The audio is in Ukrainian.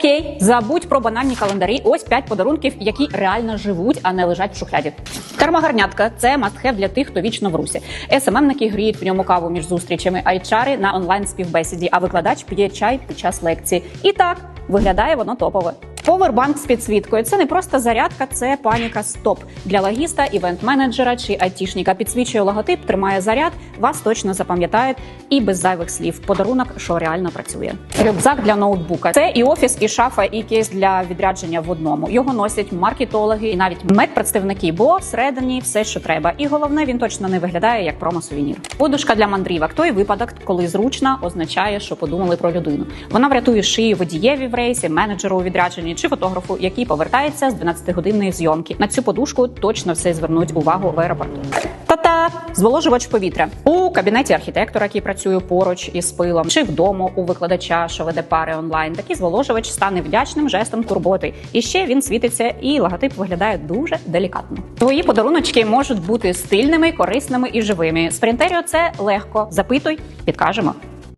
Окей, забудь про банальні календарі. Ось 5 подарунків, які реально живуть, а не лежать в шухляді. Термогарнятка це мастхев для тих, хто вічно в русі. СММники гріють в ньому каву між зустрічами, айчари на онлайн співбесіді, а викладач п'є чай під час лекції. І так виглядає воно топово. Повербанк з підсвіткою це не просто зарядка, це паніка стоп для логіста, івент-менеджера чи айтішника. Підсвічує логотип, тримає заряд, вас точно запам'ятають і без зайвих слів. Подарунок, що реально працює. Рюкзак для ноутбука. Це і офіс, і шафа, і кейс для відрядження в одному. Його носять маркетологи і навіть медпредставники, бо всередині все, що треба. І головне, він точно не виглядає як промо-сувенір. Подушка для мандрівок. Той випадок, коли зручна, означає, що подумали про людину. Вона врятує шию водієві в рейсі, менеджеру у відрядженні чи фотографу, який повертається з 12-годинної зйомки. На цю подушку точно все звернуть увагу в аеропорту. Та-та! зволожувач повітря у кабінеті архітектора, який працює поруч із пилом, чи вдома у викладача, що веде пари онлайн. Такий зволожувач стане вдячним жестом турботи. І ще він світиться, і логотип виглядає дуже делікатно. Твої подаруночки можуть бути стильними, корисними і живими. Спринтеріо це легко. Запитуй, підкажемо.